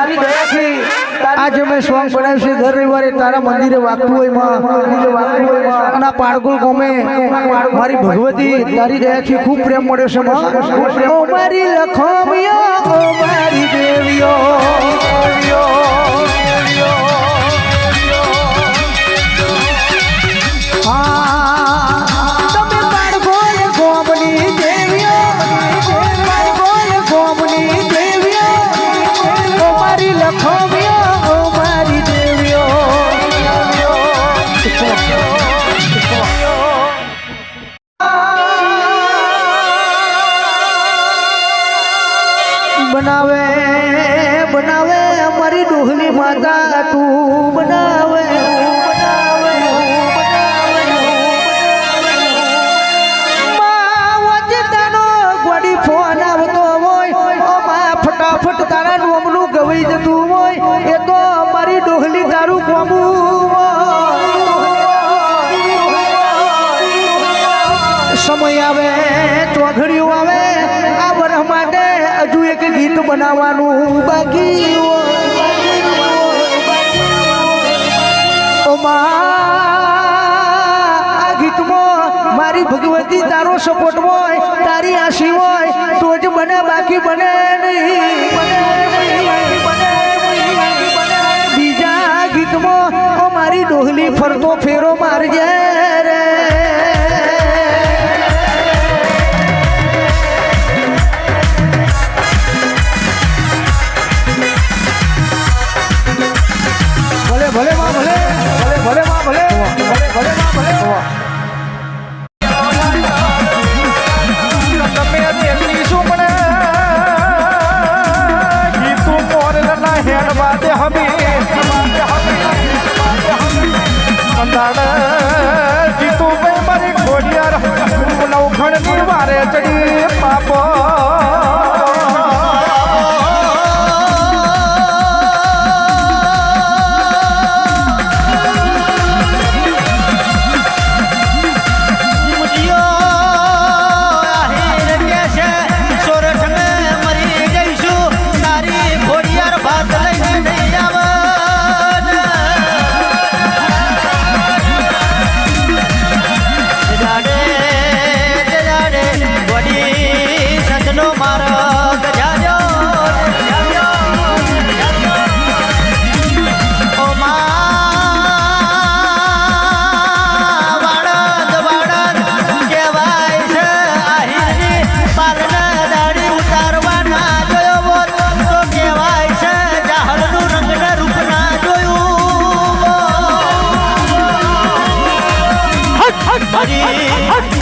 આજે મેં સોંગ બનાવ્યું છે દર રવિવારે તારા મંદિરે વાગતું હોયમાં. મંદિરે વાગતું હોય અને આ પાડગુલ ગમે મારી ભગવતી તારી દયાથી ખૂબ પ્રેમ મળ્યો છે માં. મારી લખો મારી દેવીઓ. એ તો અમારી ડોહલી તારું કોમું સમય આવે ચોઘડિયું આવે, આ વરહ માટે હજુ એક ગીત બનાવવાનું બાકી આ ગીતમાં મારી ભગવતી તારો સપોર્ટ હોય, તારી આશી હોય, તો જ મને બાકી બને નહીં. ડોહલી ફરતો ફેરો મારજે. 자리